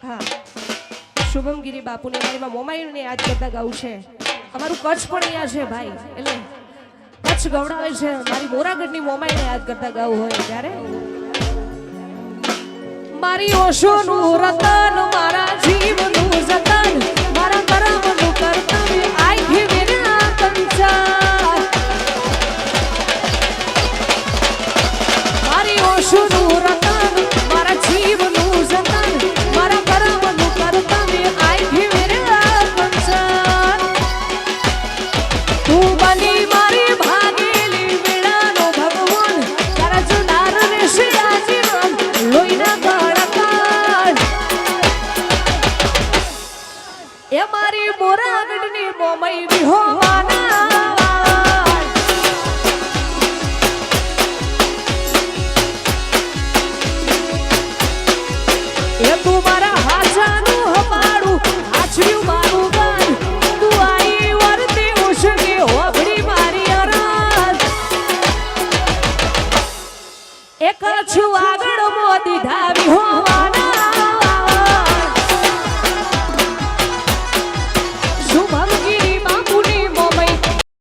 હા. શુભમગીરી બાપુને મારીમાં મોમાયુને યાદ કરતા ગાવું છે. અમારું કચ્છ પણ અહીંયા છે ભાઈ, એટલે કચ્છ ગવડાવે છે. મારી મોરાગઢની મોમાઈને યાદ કરતા ગાવું હોય ત્યારે. મારી ઓશોનું રતન, મારા જીવનું જતન, મારા કરમનું કર્તવ્ય આઈ વિના કંચા મારી ઓશોનું મારી મોરાગઢની મોમઈ વિહોવાના એ તું મારા એક છું આગળ મોદી ધાવી હોવાના.